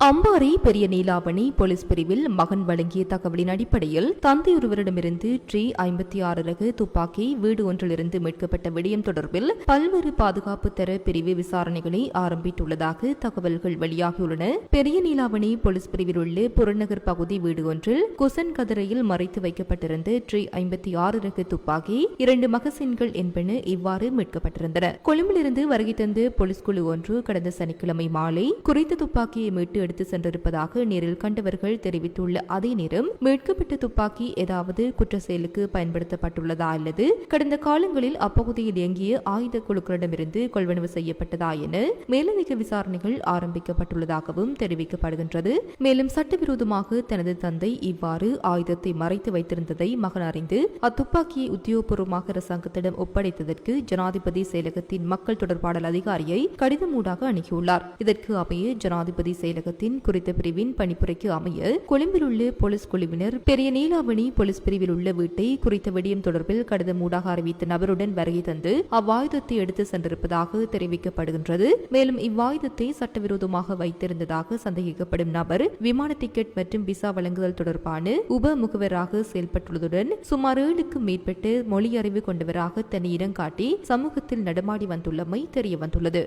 அம்பாறை பெரிய நீலாவணி போலீஸ் பிரிவில் மகன் வழங்கிய தகவலின் அடிப்படையில் தந்தை ஒருவரிடமிருந்து ட்ரீ ஐம்பத்தி ஆறு ரக துப்பாக்கி வீடு ஒன்றிலிருந்து மீட்கப்பட்ட விடயம் தொடர்பில் பல்வேறு பாதுகாப்பு தர பிரிவு விசாரணைகளை ஆரம்பித்துள்ளதாக தகவல்கள் வெளியாகியுள்ளன. பெரிய நீலாவணி போலீஸ் பிரிவில் உள்ள புறநகர் பகுதி வீடு ஒன்றில் குசன் கதிரையில் மறைத்து வைக்கப்பட்டிருந்த ட்ரீ ஐம்பத்தி ஆறு ரக துப்பாக்கி இரண்டு மகசின்கள் என்பன இவ்வாறு மீட்கப்பட்டிருந்தன. கொழும்பிலிருந்து வருகை தந்து போலீஸ் குழு ஒன்று கடந்த சனிக்கிழமை மாலை குறித்த துப்பாக்கியை மீட்டு எடுத்து சென்றிருப்பதாக நேரில் கண்டவர்கள் தெரிவித்துள்ள அதே நேரம் மீட்கப்பட்ட துப்பாக்கி ஏதாவது குற்ற செயலுக்கு பயன்படுத்தப்பட்டுள்ளதா அல்லது கடந்த காலங்களில் அப்பகுதியில் இயங்கிய ஆயுத குழுக்களிடமிருந்து கொள்வனவு செய்யப்பட்டதா என மேலதிக விசாரணைகள் ஆரம்பிக்கப்பட்டுள்ளதாகவும் தெரிவிக்கப்படுகின்றது. மேலும் சட்டவிரோதமாக தனது தந்தை இவ்வாறு ஆயுதத்தை மறைத்து வைத்திருந்ததை மகன் அறிந்து அத்துப்பாக்கியை உத்தியோகபூர்வமாக அரசாங்கத்திடம் ஒப்படைத்ததற்கு ஜனாதிபதி செயலகத்தின் மக்கள் தொடர்பாடல் அதிகாரியை கடிதம் ஊடாக அணுகியுள்ளார். இதற்கு அமைய ஜனாதிபதி செயலகத்தில் நிலையத்தின் குறித்த பிரிவின் பணிப்புரைக்கு அமைய கொழும்பில் உள்ள போலீஸ் குழுவினர் பெரிய நீலாவணி போலீஸ் பிரிவில் உள்ள வீட்டை குறித்த விடயம் தொடர்பில் கடிதமூடாக அறிவித்த நபருடன் வருகை தந்து அவ்வாயுதத்தை எடுத்து சென்றிருப்பதாக தெரிவிக்கப்படுகின்றது. மேலும் இவ்வாயுதத்தை சட்டவிரோதமாக வைத்திருந்ததாக சந்தேகிக்கப்படும் நபர் விமான டிக்கெட் மற்றும் விசா வழங்குதல் தொடர்பான உப முகவராக செயல்பட்டுள்ளதுடன் சுமார் ஏழுக்கும் மேற்பட்டு மொழி அறிவு கொண்டவராக தன்னை இனங்காட்டி சமூகத்தில் நடமாடி வந்துள்ளமை தெரியவந்துள்ளது.